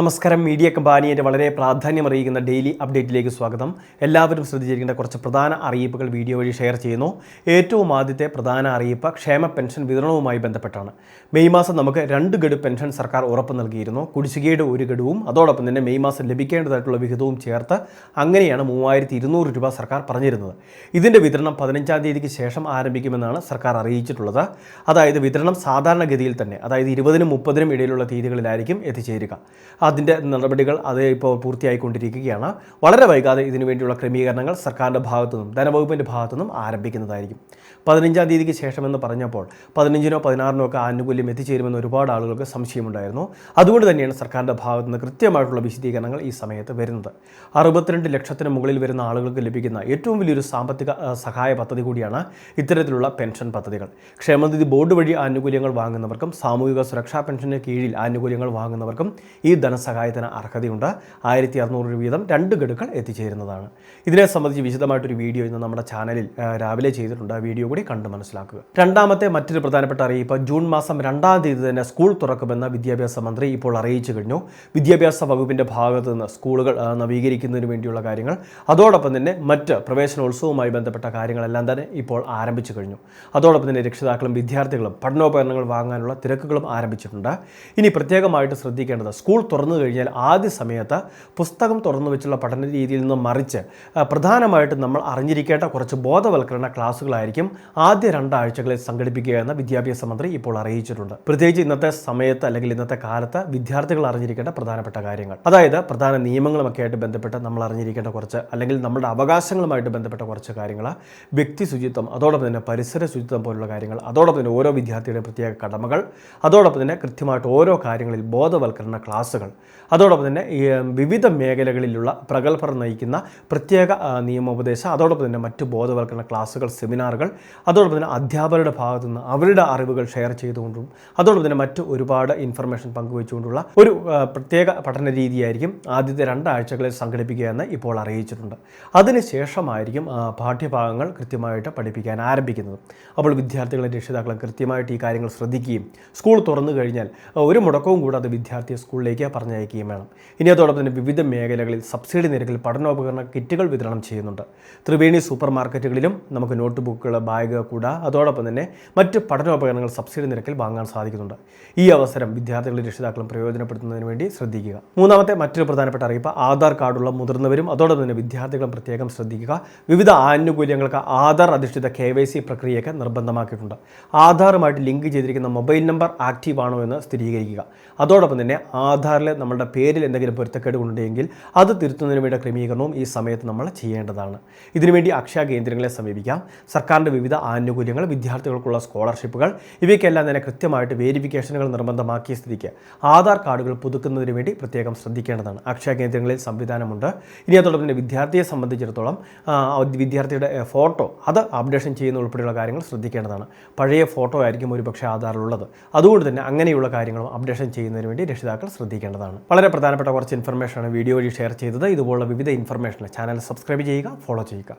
നമസ്കാരം. മീഡിയ കമ്പാനിയുടെ വളരെ പ്രാധാന്യം അറിയിക്കുന്ന ഡെയിലി അപ്ഡേറ്റിലേക്ക് സ്വാഗതം. എല്ലാവരും ശ്രദ്ധിച്ചിരിക്കേണ്ട കുറച്ച് പ്രധാന അറിയിപ്പുകൾ വീഡിയോ വഴി ഷെയർ ചെയ്യുന്നു. ഏറ്റവും ആദ്യത്തെ പ്രധാന അറിയിപ്പ് ക്ഷേമ പെൻഷൻ വിതരണവുമായി ബന്ധപ്പെട്ടാണ്. മെയ് മാസം നമുക്ക് രണ്ട് ഗഡു പെൻഷൻ സർക്കാർ ഉറപ്പ് നൽകിയിരുന്നു. കുടിശ്ശികയുടെ ഒരു ഗഡുവും അതോടൊപ്പം തന്നെ മെയ് മാസം ലഭിക്കേണ്ടതായിട്ടുള്ള വിഹിതവും ചേർത്ത് അങ്ങനെയാണ് മൂവായിരത്തി ഇരുന്നൂറ് രൂപ സർക്കാർ പറഞ്ഞിരുന്നത്. ഇതിന്റെ വിതരണം പതിനഞ്ചാം തീയതിക്ക് ശേഷം ആരംഭിക്കുമെന്നാണ് സർക്കാർ അറിയിച്ചിട്ടുള്ളത്. അതായത് വിതരണം സാധാരണഗതിയിൽ തന്നെ അതായത് ഇരുപതിനും മുപ്പതിനും ഇടയിലുള്ള തീയതികളിലായിരിക്കും എത്തിച്ചേരുക. അതിന്റെ നടപടികൾ അത് ഇപ്പോൾ പൂർത്തിയായിക്കൊണ്ടിരിക്കുകയാണ്. വളരെ വൈകാതെ ഇതിനു വേണ്ടിയുള്ള ക്രമീകരണങ്ങൾ സർക്കാരിന്റെ ഭാഗത്തു നിന്നും ധനവകുപ്പിന്റെ ഭാഗത്തു നിന്നും ആരംഭിക്കുന്നതായിരിക്കും. പതിനഞ്ചാം തീയതിക്ക് ശേഷമെന്ന് പറഞ്ഞപ്പോൾ പതിനഞ്ചിനോ പതിനാറിനോ ഒക്കെ ആനുകൂല്യം എത്തിച്ചേരുമെന്ന് ഒരുപാട് ആളുകൾക്ക് സംശയമുണ്ടായിരുന്നു. അതുകൊണ്ട് തന്നെയാണ് സർക്കാരിന്റെ ഭാഗത്തു നിന്ന് കൃത്യമായിട്ടുള്ള വിശദീകരണങ്ങൾ ഈ സമയത്ത് വരുന്നത്. അറുപത്തിരണ്ട് ലക്ഷത്തിന് മുകളിൽ വരുന്ന ആളുകൾക്ക് ലഭിക്കുന്ന ഏറ്റവും വലിയൊരു സാമ്പത്തിക സഹായ പദ്ധതി കൂടിയാണ് ഇത്തരത്തിലുള്ള പെൻഷൻ പദ്ധതികൾ. ക്ഷേമനിധി ബോർഡ് വഴി ആനുകൂല്യങ്ങൾ വാങ്ങുന്നവർക്കും സാമൂഹിക സുരക്ഷാ പെൻഷന് കീഴിൽ ആനുകൂല്യങ്ങൾ വാങ്ങുന്നവർക്കും ഈ ധനസഹായത്തിന് അർഹതയുണ്ട്. ആയിരത്തി അറുന്നൂറ് രൂപ വീതം രണ്ട് ഗഡുക്കൾ എത്തിച്ചേരുന്നതാണ്. ഇതിനെ സംബന്ധിച്ച് വിശദമായിട്ടൊരു വീഡിയോ ഇന്ന് നമ്മുടെ ചാനലിൽ രാവിലെ ചെയ്തിട്ടുണ്ട്. ആ വീഡിയോ കൂടി കണ്ട് മനസ്സിലാക്കുക. രണ്ടാമത്തെ മറ്റൊരു പ്രധാനപ്പെട്ട അറിയിപ്പ് ജൂൺ മാസം രണ്ടാം തീയതി തന്നെ സ്കൂൾ തുറക്കുമെന്ന് വിദ്യാഭ്യാസ മന്ത്രി ഇപ്പോൾ അറിയിച്ചു കഴിഞ്ഞു. വിദ്യാഭ്യാസ വകുപ്പിന്റെ ഭാഗത്ത് നിന്ന് സ്കൂളുകൾ നവീകരിക്കുന്നതിന് വേണ്ടിയുള്ള കാര്യങ്ങൾ. അതോടൊപ്പം തന്നെ മറ്റ് പ്രവേശനോത്സവവുമായി ബന്ധപ്പെട്ട കാര്യങ്ങളെല്ലാം തന്നെ ഇപ്പോൾ ആരംഭിച്ചു കഴിഞ്ഞു. അതോടൊപ്പം തന്നെ രക്ഷിതാക്കളും വിദ്യാർത്ഥികളും പഠനോപകരണങ്ങൾ വാങ്ങാനുള്ള തിരക്കുകളും ആരംഭിച്ചിട്ടുണ്ട്. ഇനി പ്രത്യേകമായിട്ട് ശ്രദ്ധിക്കേണ്ടത് സ്കൂൾ തുറന്നു കഴിഞ്ഞാൽ ആദ്യ സമയത്ത് പുസ്തകം തുറന്നു വെച്ചുള്ള പഠന രീതിയിൽ നിന്ന് മറിച്ച് പ്രധാനമായിട്ടും നമ്മൾ അറിഞ്ഞിരിക്കേണ്ട കുറച്ച് ബോധവൽക്കരണ ക്ലാസ്സുകളായിരിക്കും ആദ്യ രണ്ടാഴ്ചകളിൽ സംഘടിപ്പിക്കുക എന്ന് വിദ്യാഭ്യാസ മന്ത്രി ഇപ്പോൾ അറിയിച്ചിട്ടുണ്ട്. പ്രത്യേകിച്ച് ഇന്നത്തെ സമയത്ത് അല്ലെങ്കിൽ ഇന്നത്തെ കാലത്ത് വിദ്യാർത്ഥികൾ അറിഞ്ഞിരിക്കേണ്ട പ്രധാനപ്പെട്ട കാര്യങ്ങൾ. അതായത് പ്രധാന നിയമങ്ങളുമൊക്കെ ആയിട്ട് ബന്ധപ്പെട്ട് നമ്മൾ അറിഞ്ഞിരിക്കേണ്ട കുറച്ച് അല്ലെങ്കിൽ നമ്മുടെ അവകാശങ്ങളുമായിട്ട് ബന്ധപ്പെട്ട കുറച്ച് കാര്യങ്ങൾ വ്യക്തി ശുചിത്വം അതോടൊപ്പം തന്നെ പരിസര ശുചിത്വം പോലുള്ള കാര്യങ്ങൾ അതോടൊപ്പം തന്നെ ഓരോ വിദ്യാർത്ഥിയുടെ പ്രത്യേക കടമകൾ അതോടൊപ്പം തന്നെ കൃത്യമായിട്ട് ഓരോ കാര്യങ്ങളിൽ ബോധവൽക്കരണ ക്ലാസ്സുകൾ. അതോടൊപ്പം തന്നെ വിവിധ മേഖലകളിലുള്ള പ്രഗത്ഭർ നയിക്കുന്ന പ്രത്യേക നിയമോപദേശം അതോടൊപ്പം തന്നെ മറ്റ് ബോധവൽക്കരണ ക്ലാസ്സുകൾ സെമിനാറുകൾ അതോടൊപ്പം തന്നെ അധ്യാപകരുടെ ഭാഗത്തു നിന്ന് അവരുടെ അറിവുകൾ ഷെയർ ചെയ്തുകൊണ്ടും അതോടൊപ്പം തന്നെ മറ്റ് ഒരുപാട് ഇൻഫർമേഷൻ പങ്കുവെച്ചുകൊണ്ടുള്ള ഒരു പ്രത്യേക പഠന രീതിയായിരിക്കും ആദ്യത്തെ രണ്ടാഴ്ചകളിൽ സംഘടിപ്പിക്കുക എന്ന് ഇപ്പോൾ അറിയിച്ചിട്ടുണ്ട്. അതിനുശേഷമായിരിക്കും പാഠ്യഭാഗങ്ങൾ കൃത്യമായിട്ട് പഠിപ്പിക്കാൻ ആരംഭിക്കുന്നത്. അപ്പോൾ വിദ്യാർത്ഥികളും രക്ഷിതാക്കളും കൃത്യമായിട്ട് ഈ കാര്യങ്ങൾ ശ്രദ്ധിക്കുകയും സ്കൂൾ തുറന്നു കഴിഞ്ഞാൽ ഒരു മുടക്കവും കൂടാതെ വിദ്യാർത്ഥിയെ സ്കൂളിലേക്ക് പറഞ്ഞയക്കുകയും വേണം. ഇനി അതോടൊപ്പം തന്നെ വിവിധ മേഖലകളിൽ സബ്സിഡി നിരക്കിൽ പഠനോപകരണ കിറ്റുകൾ വിതരണം ചെയ്യുന്നുണ്ട്. ത്രിവേണി സൂപ്പർ മാർക്കറ്റുകളിലും നമുക്ക് നോട്ട് ബുക്കുകൾ ബാഗ് കൂട. അതോടൊപ്പം തന്നെ മറ്റ് പഠനോപകരണങ്ങൾ സബ്സിഡി നിരക്കിൽ വാങ്ങാൻ സാധിക്കുന്നുണ്ട്. ഈ അവസരം വിദ്യാർത്ഥികളും രക്ഷിതാക്കളും പ്രയോജനപ്പെടുത്തുന്നതിന് വേണ്ടി ശ്രദ്ധിക്കുക. മൂന്നാമത്തെ മറ്റൊരു പ്രധാനപ്പെട്ട അറിയിപ്പ് ആധാർ കാർഡുള്ള മുതിർന്നവരും അതോടൊപ്പം തന്നെ വിദ്യാർത്ഥികളും പ്രത്യേകം ശ്രദ്ധിക്കുക. വിവിധ ആനുകൂല്യങ്ങൾക്ക് ആധാർ അധിഷ്ഠിത കെ വൈ സി പ്രക്രിയയൊക്കെ നിർബന്ധമാക്കിയിട്ടുണ്ട്. ആധാറുമായിട്ട് ലിങ്ക് ചെയ്തിരിക്കുന്ന മൊബൈൽ നമ്പർ ആക്റ്റീവ് ആണോ എന്ന് സ്ഥിരീകരിക്കുക. അതോടൊപ്പം തന്നെ നമ്മുടെ പേരിൽ എന്തെങ്കിലും പൊരുത്തക്കേട് ഉണ്ടെങ്കിൽ അത് തിരുത്തുന്നതിന് വേണ്ട ക്രമീകരണവും ഈ സമയത്ത് നമ്മൾ ചെയ്യേണ്ടതാണ്. ഇതിനുവേണ്ടി അക്ഷയ കേന്ദ്രങ്ങളെ സമീപിക്കാം. സർക്കാരിന്റെ വിവിധ ആനുകൂല്യങ്ങൾ വിദ്യാർത്ഥികൾക്കുള്ള സ്കോളർഷിപ്പുകൾ ഇവയ്ക്കെല്ലാം തന്നെ കൃത്യമായിട്ട് വേരിഫിക്കേഷനുകൾ നിർബന്ധമാക്കിയ സ്ഥിതിക്ക് ആധാർ കാർഡുകൾ പുതുക്കുന്നതിന് വേണ്ടി പ്രത്യേകം ശ്രദ്ധിക്കേണ്ടതാണ്. അക്ഷയ കേന്ദ്രങ്ങളിൽ സംവിധാനമുണ്ട്. ഇനി അതോടൊപ്പം തന്നെ വിദ്യാർത്ഥിയെ സംബന്ധിച്ചിടത്തോളം വിദ്യാർത്ഥിയുടെ ഫോട്ടോ അത് അപ്ഡേഷൻ ചെയ്യുന്ന ഉൾപ്പെടെയുള്ള കാര്യങ്ങൾ ശ്രദ്ധിക്കേണ്ടതാണ്. പഴയ ഫോട്ടോ ആയിരിക്കും ഒരു പക്ഷേ ആധാറിലുള്ളത്. അതുകൊണ്ട് തന്നെ അങ്ങനെയുള്ള കാര്യങ്ങളും അപ്ഡേഷൻ ചെയ്യുന്നതിന് വേണ്ടി രക്ഷിതാക്കൾ ശ്രദ്ധിക്കേണ്ടതാണ് വളരെ പ്രധാനപ്പെട്ട കുറച്ച് ഇൻഫർമേഷനാണ് വീഡിയോ വഴി ഷെയർ ചെയ്തത്. ഇതുപോലുള്ള വിവിധ ഇൻഫർമേഷൻ ചാനൽ സബ്സ്ക്രൈബ് ചെയ്യുക ഫോളോ ചെയ്യുക.